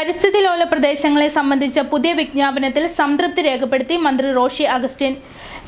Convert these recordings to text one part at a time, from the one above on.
പരിസ്ഥിതി ലോല പ്രദേശങ്ങളെ സംബന്ധിച്ച പുതിയ വിജ്ഞാപനത്തിൽ സംതൃപ്തി രേഖപ്പെടുത്തി മന്ത്രി റോഷി അഗസ്റ്റിൻ.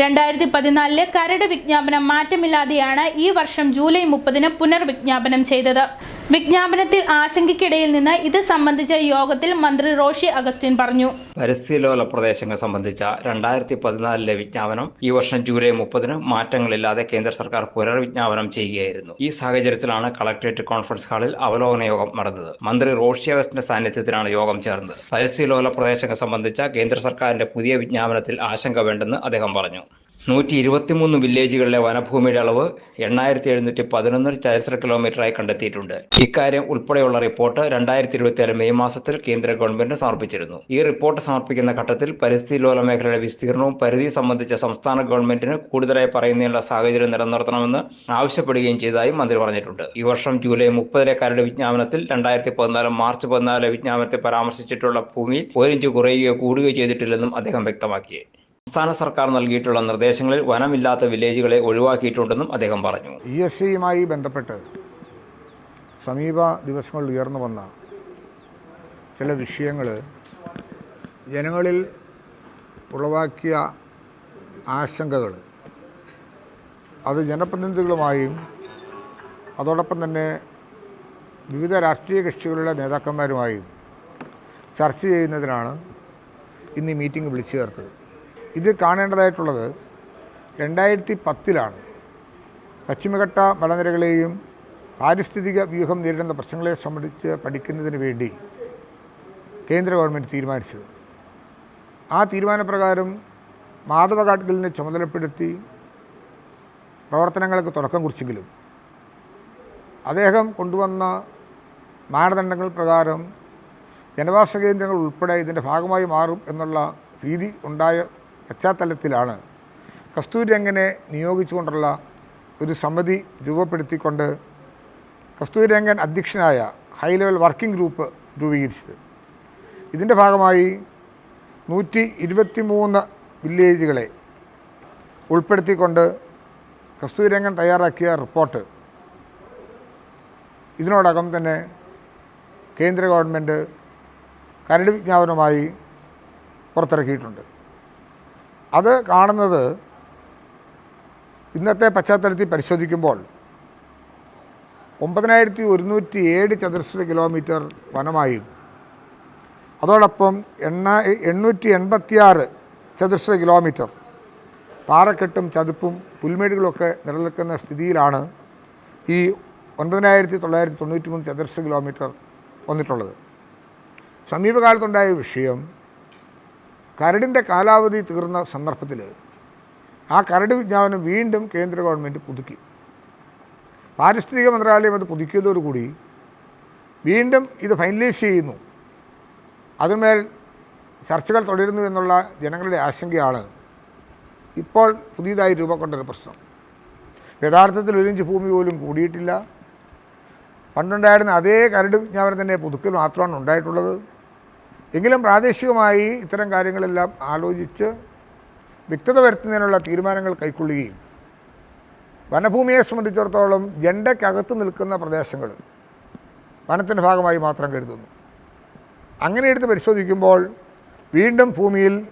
രണ്ടായിരത്തി പതിനാലിലെ കരട് വിജ്ഞാപനം മാറ്റമില്ലാതെയാണ് ഈ വർഷം ജൂലൈ മുപ്പതിന് പുനർവിജ്ഞാപനം ചെയ്തത്. വിജ്ഞാപനത്തിൽ ആശങ്കയ്ക്കിടയിൽ നിന്ന് ഇത് സംബന്ധിച്ച യോഗത്തിൽ മന്ത്രി റോഷി അഗസ്റ്റിൻ പറഞ്ഞു. പരിസ്ഥിതിലോല പ്രദേശങ്ങൾ സംബന്ധിച്ച രണ്ടായിരത്തി പതിനാലിലെ വിജ്ഞാപനം ഈ വർഷം ജൂലൈ മുപ്പതിന് മാറ്റങ്ങളില്ലാതെ കേന്ദ്ര സർക്കാർ പുനർവിജ്ഞാപനം ചെയ്യുകയായിരുന്നു. ഈ സാഹചര്യത്തിലാണ് കളക്ടറേറ്റ് കോൺഫറൻസ് ഹാളിൽ അവലോകന യോഗം നടന്നത്. മന്ത്രി റോഷി അഗസ്റ്റിന്റെ സാന്നിധ്യത്തിലാണ് യോഗം ചേർന്നത്. പരിസ്ഥിതിലോല പ്രദേശങ്ങൾ സംബന്ധിച്ച കേന്ദ്ര സർക്കാരിന്റെ പുതിയ വിജ്ഞാപനത്തിൽ ആശങ്ക വേണ്ടെന്ന് അദ്ദേഹം പറഞ്ഞു. നൂറ്റി ഇരുപത്തിമൂന്ന് വില്ലേജുകളിലെ വനഭൂമിയുടെ അളവ് എണ്ണായിരത്തി എഴുന്നൂറ്റി പതിനൊന്ന് ചതുരശ്ര കിലോമീറ്ററായി കണ്ടെത്തിയിട്ടുണ്ട്. ഇക്കാര്യം ഉൾപ്പെടെയുള്ള റിപ്പോർട്ട് രണ്ടായിരത്തി ഇരുപത്തിയാറ് മെയ് മാസത്തിൽ കേന്ദ്ര ഗവൺമെന്റ് സമർപ്പിച്ചിരുന്നു. ഈ റിപ്പോർട്ട് സമർപ്പിക്കുന്ന ഘട്ടത്തിൽ പരിസ്ഥിതി ലോല മേഖലയുടെ വിസ്തീർണവും പരിധി സംബന്ധിച്ച സംസ്ഥാന ഗവൺമെന്റിന് കൂടുതലായി പറയുന്നതിനുള്ള സാഹചര്യം നിലനിർത്തണമെന്ന് ആവശ്യപ്പെടുകയും ചെയ്തതായും മന്ത്രി പറഞ്ഞിട്ടുണ്ട്. ഈ വർഷം ജൂലൈ മുപ്പതിലെ കരട് വിജ്ഞാപനത്തിൽ രണ്ടായിരത്തി പതിനാല് മാർച്ച് പതിനാല് വിജ്ഞാപനത്തെ പരാമർശിച്ചിട്ടുള്ള ഭൂമിയിൽ ഒരിഞ്ച് കുറയുകയോ കൂടുകയോ ചെയ്തിട്ടില്ലെന്നും അദ്ദേഹം വ്യക്തമാക്കി. സംസ്ഥാന സർക്കാർ നൽകിയിട്ടുള്ള നിർദ്ദേശങ്ങളിൽ വനമില്ലാത്ത വില്ലേജുകളെ ഒഴിവാക്കിയിട്ടുണ്ടെന്നും അദ്ദേഹം പറഞ്ഞു. ഇ എസ് സിയുമായി ബന്ധപ്പെട്ട് സമീപ ദിവസങ്ങളിൽ ഉയർന്നു വന്ന ചില വിഷയങ്ങൾ ജനങ്ങളിൽ ഉളവാക്കിയ ആശങ്കകൾ അത് ജനപ്രതിനിധികളുമായും അതോടൊപ്പം തന്നെ വിവിധ രാഷ്ട്രീയ കക്ഷികളുടെ നേതാക്കന്മാരുമായും ചർച്ച ചെയ്യുന്നതിനാണ് ഇന്ന് ഈ മീറ്റിംഗ് വിളിച്ചു ചേർത്തത്. ഇത് കാണേണ്ടതായിട്ടുള്ളത് രണ്ടായിരത്തി പത്തിലാണ് പശ്ചിമഘട്ട മലനിരകളെയും പാരിസ്ഥിതിക വ്യൂഹം നേരിടുന്ന പ്രശ്നങ്ങളെ സംബന്ധിച്ച് പഠിക്കുന്നതിന് വേണ്ടി കേന്ദ്ര ഗവൺമെന്റ് തീരുമാനിച്ചത്. ആ തീരുമാനപ്രകാരം മാധവ ഗാഡ്ഗിലിനെ ചുമതലപ്പെടുത്തി പ്രവർത്തനങ്ങൾക്ക് തുടക്കം കുറിച്ചെങ്കിലും അദ്ദേഹം കൊണ്ടുവന്ന മാനദണ്ഡങ്ങൾ പ്രകാരം ജനവാസ കേന്ദ്രങ്ങൾ ഉൾപ്പെടെ ഇതിന്റെ ഭാഗമായി മാറും എന്നുള്ള ഭീതി ഉണ്ടായ പശ്ചാത്തലത്തിലാണ്. കസ്തൂരി രംഗനെ നിയോഗിച്ചുകൊണ്ടുള്ള ഒരു സമിതി രൂപപ്പെടുത്തിക്കൊണ്ട് കസ്തൂരി രംഗൻ അധ്യക്ഷനായ ഹൈ ലെവൽ വർക്കിംഗ് ഗ്രൂപ്പ് രൂപീകരിച്ചത്. ഇതിന്റെ ഭാഗമായി നൂറ്റി ഇരുപത്തി മൂന്ന് വില്ലേജുകളെ ഉൾപ്പെടുത്തിക്കൊണ്ട് കസ്തൂരി രംഗൻ തയ്യാറാക്കിയ റിപ്പോർട്ട്. ഇതിനോടകം തന്നെ കേന്ദ്ര ഗവൺമെന്റ് കരട് വിജ്ഞാപനമായി പുറത്തിറക്കിയിട്ടുണ്ട്. അത് കാണുന്നത് ഇന്നത്തെ പശ്ചാത്തലത്തിൽ പരിശോധിക്കുമ്പോൾ ഒമ്പതിനായിരത്തി ഒരുന്നൂറ്റി ഏഴ് ചതുരശ്ര കിലോമീറ്റർ വനമായും അതോടൊപ്പം എണ്ണ എണ്ണൂറ്റി എൺപത്തിയാറ് ചതുരശ്ര കിലോമീറ്റർ പാറക്കെട്ടും ചതുപ്പും പുൽമേടുകളൊക്കെ നിലനിൽക്കുന്ന സ്ഥിതിയിലാണ് ഈ ഒൻപതിനായിരത്തി തൊള്ളായിരത്തി തൊണ്ണൂറ്റി മൂന്ന് ചതുരശ്ര കിലോമീറ്റർ വന്നിട്ടുള്ളത്. സമീപകാലത്തുണ്ടായ വിഷയം കരടിന്റെ കാലാവധി തീർന്ന സന്ദർഭത്തിൽ ആ കരട് വിജ്ഞാപനം വീണ്ടും കേന്ദ്ര ഗവൺമെന്റ് പുതുക്കി. പാരിസ്ഥിതിക മന്ത്രാലയം അത് പുതുക്കിയതോടുകൂടി വീണ്ടും ഇത് ഫൈനലൈസ് ചെയ്യുന്നു. അതിന്മേൽ ചർച്ചകൾ തുടരുന്നു എന്നുള്ള ജനങ്ങളുടെ ആശങ്കയാണ് ഇപ്പോൾ പുതിയതായി രൂപം കൊണ്ടൊരു പ്രശ്നം. യഥാർത്ഥത്തിൽ ഒരു ഇഞ്ച് ഭൂമി പോലും കൂടിയിട്ടില്ല. പണ്ടുണ്ടായിരുന്ന അതേ കരട് വിജ്ഞാപനം തന്നെ പുതുക്കൽ മാത്രമാണ് ഉണ്ടായിട്ടുള്ളത്. എങ്കിലും പ്രാദേശികമായി ഇത്തരം കാര്യങ്ങളെല്ലാം ആലോചിച്ച് വ്യക്തത വരുത്തുന്നതിനുള്ള തീരുമാനങ്ങൾ കൈക്കൊള്ളുകയും വനഭൂമിയെ സംബന്ധിച്ചിടത്തോളം ജണ്ടയ്ക്കകത്ത് നിൽക്കുന്ന പ്രദേശങ്ങൾ വനത്തിന്റെ ഭാഗമായി മാത്രം കരുതുന്നു. അങ്ങനെ എടുത്ത് പരിശോധിക്കുമ്പോൾ വീണ്ടും ഭൂമിയിൽ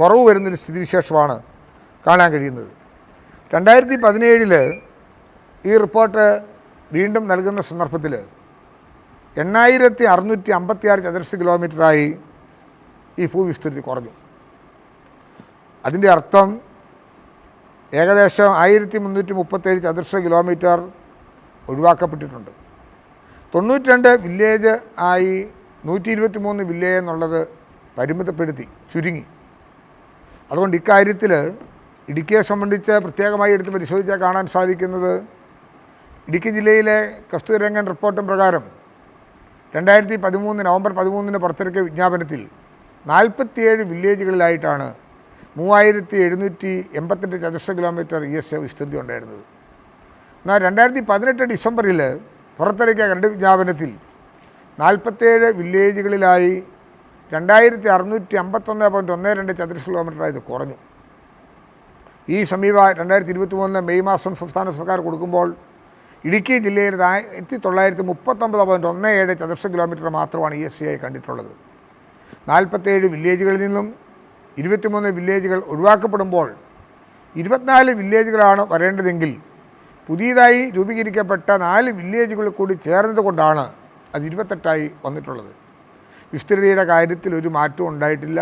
കുറവ് വരുന്നൊരു സ്ഥിതിവിശേഷമാണ് കാണാൻ കഴിയുന്നത്. രണ്ടായിരത്തി പതിനേഴിൽ ഈ റിപ്പോർട്ട് വീണ്ടും നൽകുന്ന സന്ദർഭത്തിൽ എണ്ണായിരത്തി അറുന്നൂറ്റി അമ്പത്തിയാറ് ചതുരശ്ര കിലോമീറ്ററായി ഈ ഭൂവിസ്തൃതി കുറഞ്ഞു. അതിന്റെ അർത്ഥം ഏകദേശം ആയിരത്തി മുന്നൂറ്റി മുപ്പത്തേഴ് ചതുരശ്ര കിലോമീറ്റർ ഒഴിവാക്കപ്പെട്ടിട്ടുണ്ട്. തൊണ്ണൂറ്റി രണ്ട് വില്ലേജ് ആയി നൂറ്റി ഇരുപത്തി മൂന്ന് വില്ലേജ് എന്നുള്ളത് പരിമിതപ്പെടുത്തി ചുരുങ്ങി. അതുകൊണ്ട് ഇക്കാര്യത്തിൽ ഇടുക്കിയെ സംബന്ധിച്ച് പ്രത്യേകമായി എടുത്ത് പരിശോധിച്ചാൽ കാണാൻ സാധിക്കുന്നത് ഇടുക്കി ജില്ലയിലെ കസ്തൂരംഗൻ റിപ്പോർട്ടും പ്രകാരം രണ്ടായിരത്തി പതിമൂന്ന് നവംബർ പതിമൂന്നിന് പുറത്തിറക്കിയ വിജ്ഞാപനത്തിൽ നാൽപ്പത്തിയേഴ് വില്ലേജുകളിലായിട്ടാണ് മൂവായിരത്തി എഴുന്നൂറ്റി എൺപത്തെട്ട് ചതുരശ്ര കിലോമീറ്റർ ഇ എസ് വിസ്തൃതി ഉണ്ടായിരുന്നത്. എന്നാൽ രണ്ടായിരത്തി പതിനെട്ട് ഡിസംബറിൽ പുറത്തിറക്കിയ കരട് വിജ്ഞാപനത്തിൽ നാൽപ്പത്തേഴ് വില്ലേജുകളിലായി രണ്ടായിരത്തി അറുന്നൂറ്റി അമ്പത്തൊന്ന് പോയിന്റ് ഒന്ന് രണ്ട് ചതുരശ്ര കിലോമീറ്ററായി ഇത് കുറഞ്ഞു. ഈ സമീപ രണ്ടായിരത്തി ഇരുപത്തി മൂന്ന് മെയ് മാസം സംസ്ഥാന സർക്കാർ കൊടുക്കുമ്പോൾ ഇടുക്കി ജില്ലയിൽ ആയിരത്തി തൊള്ളായിരത്തി മുപ്പത്തൊമ്പത് പോയിന്റ് ഒന്ന് ഏഴ് ചതുരശ്ര കിലോമീറ്റർ മാത്രമാണ് ഇ എസ് സി കണ്ടിട്ടുള്ളത്. നാൽപ്പത്തേഴ് വില്ലേജുകളിൽ നിന്നും ഇരുപത്തിമൂന്ന് വില്ലേജുകൾ ഒഴിവാക്കപ്പെടുമ്പോൾ ഇരുപത്തിനാല് വില്ലേജുകളാണ് വരേണ്ടതെങ്കിൽ പുതിയതായി രൂപീകരിക്കപ്പെട്ട നാല് വില്ലേജുകൾ കൂടി ചേർന്നത് കൊണ്ടാണ് അത് ഇരുപത്തെട്ടായി വന്നിട്ടുള്ളത്. വിസ്തൃതിയുടെ കാര്യത്തിൽ ഒരു മാറ്റവും ഉണ്ടായിട്ടില്ല.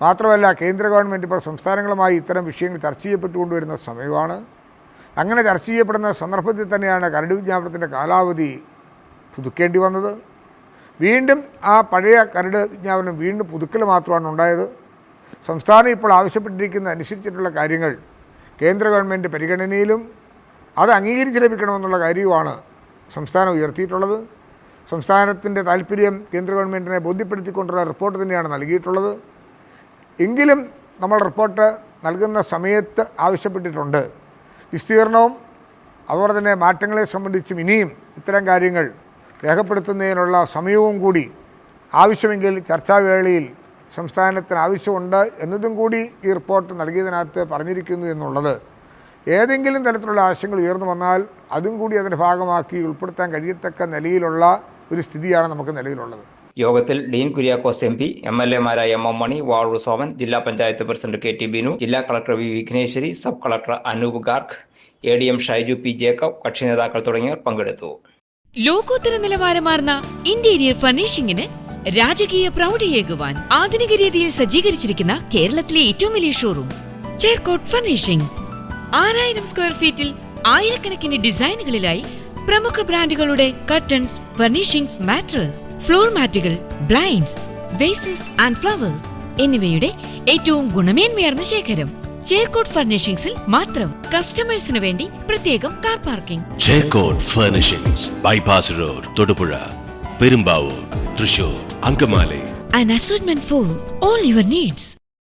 മാത്രമല്ല കേന്ദ്ര ഗവൺമെന്റ് ഇപ്പോൾ സംസ്ഥാനങ്ങളുമായി ഇത്തരം വിഷയങ്ങൾ ചർച്ച ചെയ്യപ്പെട്ടുകൊണ്ടുവരുന്ന സമയമാണ്. അങ്ങനെ ചർച്ച ചെയ്യപ്പെടുന്ന സന്ദർഭത്തിൽ തന്നെയാണ് കരട് വിജ്ഞാപനത്തിന്റെ കാലാവധി പുതുക്കേണ്ടി വന്നത്. വീണ്ടും ആ പഴയ കരട് വിജ്ഞാപനം വീണ്ടും പുതുക്കൽ മാത്രമാണ് ഉണ്ടായത്. സംസ്ഥാനം ഇപ്പോൾ ആവശ്യപ്പെട്ടിരിക്കുന്ന അനുസരിച്ചിട്ടുള്ള കാര്യങ്ങൾ കേന്ദ്ര ഗവൺമെന്റ് പരിഗണനയിലും അത് അംഗീകരിച്ച് ലഭിക്കണമെന്നുള്ള കാര്യവുമാണ് സംസ്ഥാനം ഉയർത്തിയിട്ടുള്ളത്. സംസ്ഥാനത്തിന്റെ താല്പര്യം കേന്ദ്ര ഗവൺമെന്റിനെ ബോധ്യപ്പെടുത്തിക്കൊണ്ടുള്ള റിപ്പോർട്ട് തന്നെയാണ് നൽകിയിട്ടുള്ളത്. എങ്കിലും നമ്മൾ റിപ്പോർട്ട് നൽകുന്ന സമയത്ത് ആവശ്യപ്പെട്ടിട്ടുണ്ട്. വിസ്തീർണവും അതുപോലെ തന്നെ മാറ്റങ്ങളെ സംബന്ധിച്ചും ഇനിയും ഇത്തരം കാര്യങ്ങൾ രേഖപ്പെടുത്തുന്നതിനുള്ള സമയവും കൂടി ആവശ്യമെങ്കിൽ ചർച്ചാവേളയിൽ സംസ്ഥാനത്തിന് ആവശ്യമുണ്ട് എന്നതും കൂടി ഈ റിപ്പോർട്ട് നൽകിയതിനകത്ത് പറഞ്ഞിരിക്കുന്നു എന്നുള്ളത്. ഏതെങ്കിലും തരത്തിലുള്ള ആശയങ്ങൾ ഉയർന്നു വന്നാൽ അതും കൂടി അതിന്റെ ഭാഗമാക്കി ഉൾപ്പെടുത്താൻ കഴിയത്തക്ക നിലയിലുള്ള ഒരു സ്ഥിതിയാണ് നമുക്ക് നിലവിലുള്ളത്. യോഗത്തിൽ Dean Kuriakose M P M L എമാരായ M M Mani Vazhoor Soman ജില്ലാ panchayat president K T Binu ജില്ലാ collector V Vigneshwari sub collector Anoop Garg A D M Shaiju P Jacob കക്ഷി നേതാക്കൾ തുടങ്ങിയവർ പങ്കെടുത്തു. ലോകോത്തര നിലവാരമാർന്ന ഇന്റീരിയർ ഫർണിഷിംഗിന് രാജകീയ പ്രൗഢിയേകുവാൻ ആധുനിക രീതിയിൽ സജ്ജീകരിച്ചിരിക്കുന്ന കേരളത്തിലെ ഏറ്റവും വലിയ ഷോറൂം ചേർക്കോട്ട് ഫർണിഷിംഗ്. ആറായിരം സ്ക്വയർ ഫീറ്റിൽ ആയിരക്കണക്കിന് ഡിസൈനുകളിലായി പ്രമുഖ ബ്രാൻഡുകളുടെ കർട്ടൻസ് ഫർണിഷിംഗ്സ് മാട്രസ്. ഫ്ലോർ മാറ്റുകൾ ബ്ലൈൻഡ്സ് വേസസ് ആൻഡ് ഫ്ലവേഴ്സ് എന്നിവയുടെ ഏറ്റവും ഗുണമേന്മയാർന്ന ശേഖരം. ചേർക്കോട്ട് ഫർണിഷിംഗ്സിൽ മാത്രം കസ്റ്റമേഴ്സിന് വേണ്ടി പ്രത്യേകം car parking Cherkot furnishings bypass road Thodupuzha Perumbavoor Thrissur Angamaly. An assortment for all your needs.